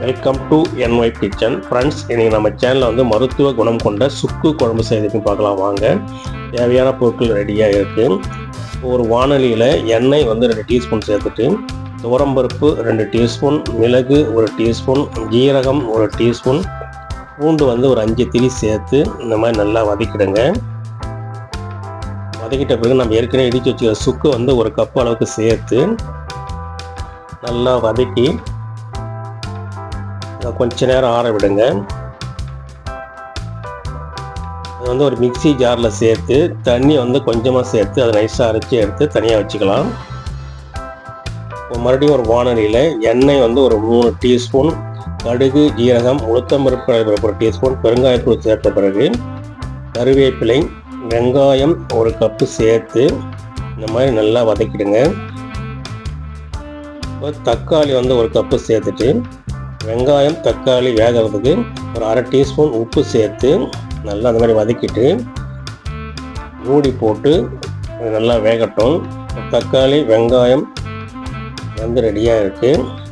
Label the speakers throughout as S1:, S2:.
S1: Welcome to NY kitchen friends இன்றைக்கி நம்ம சேனலில் வந்து மருத்துவ குணம் கொண்ட சுக்கு குழம்பு செய்யறதுக்கு பார்க்கலாம் வாங்க. தேவையான பொருட்கள் ரெடியாக இருக்குது ஒரு வானொலியில் எண்ணெய் வந்து ரெண்டு டீஸ்பூன் சேர்த்துட்டு துவரம்பருப்பு ரெண்டு டீஸ்பூன் மிளகு ஒரு டீஸ்பூன் ஜீரகம் ஒரு டீஸ்பூன் பூண்டு வந்து ஒரு அஞ்சு திரி சேர்த்து இந்த மாதிரி நல்லா வதக்கிடுங்க. வதக்கிட்ட பிறகு நம்ம ஏற்கனவே இடித்து வச்சுக்கிற சுக்கு வந்து ஒரு கப் அளவுக்கு சேர்த்து நல்லா வதக்கி கொஞ்ச நேரம் ஆற விடுங்க. அது வந்து ஒரு மிக்சி ஜாரில் சேர்த்து தண்ணி வந்து கொஞ்சமாக சேர்த்து அதை நைஸாக அரைச்சி எடுத்து தனியாக வச்சுக்கலாம். இப்போ மறுபடியும் ஒரு வானொலியில் எண்ணெய் வந்து ஒரு மூணு டீஸ்பூன் கடுகு ஜீரகம் உளுத்தம்பருப்பு ஒரு டீஸ்பூன் பெருங்காயத்தூள் சேர்த்த பிறகு கருவேப்பிலை வெங்காயம் ஒரு கப்பு சேர்த்து இந்த மாதிரி நல்லா வதக்கிடுங்க. இப்போ தக்காளி வந்து ஒரு கப்பு சேர்த்துட்டு வெங்காயம் தக்காளி வேகிறதுக்கு ஒரு அரை டீஸ்பூன் உப்பு சேர்த்து நல்லா அந்த மாதிரி வதக்கிட்டு மூடி போட்டு நல்லா வேகட்டும். தக்காளி வெங்காயம் வந்து ரெடியாக இருக்குது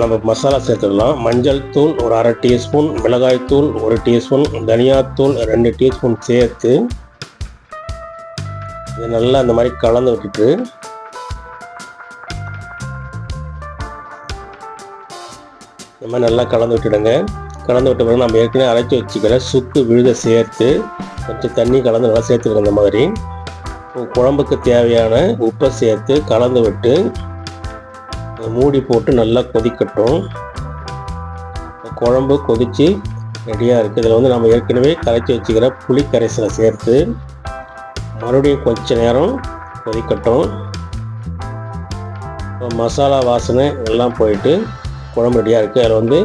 S1: நம்ம மசாலா சேர்த்துடலாம். மஞ்சள் தூள் ஒரு அரை டீஸ்பூன் மிளகாய் தூள் ஒரு டீஸ்பூன் தனியாத்தூள் ரெண்டு டீஸ்பூன் சேர்த்து இது நல்லா அந்த மாதிரி கலந்து விட்டுட்டு இந்த மாதிரி நல்லா கலந்து விட்டுடுங்க. கலந்து விட்ட பிறகு நம்ம ஏற்கனவே அரைச்சி வச்சுக்கிற சுக்கு விழுத சேர்த்து கொஞ்சம் தண்ணி கலந்து நல்லா சேர்த்துருங்க இந்த மாதிரி. குழம்புக்கு தேவையான உப்பை சேர்த்து கலந்து விட்டு மூடி போட்டு நல்லா கொதிக்கட்டும். குழம்பு கொதித்து ரெடியாக இருக்குது இதில் வந்து நம்ம ஏற்கனவே கரைச்சி வச்சுக்கிற புளி கரைசலை சேர்த்து மறுபடியும் கொஞ்ச நேரம் கொதிக்கட்டும். மசாலா வாசனை எல்லாம் போயிட்டு குழம்பு ரெடியாக இருக்குது அதில் வந்து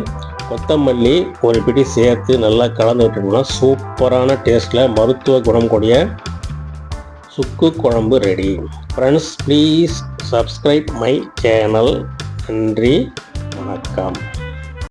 S1: கொத்தமல்லி ஒரு பிடி சேர்த்து நல்லா கலந்து விட்டுட்டோம்னா சூப்பரான டேஸ்ட்டில் மருத்துவ குணம் கூடிய சுக்கு குழம்பு ready friends please subscribe my channel நன்றி. வணக்கம்.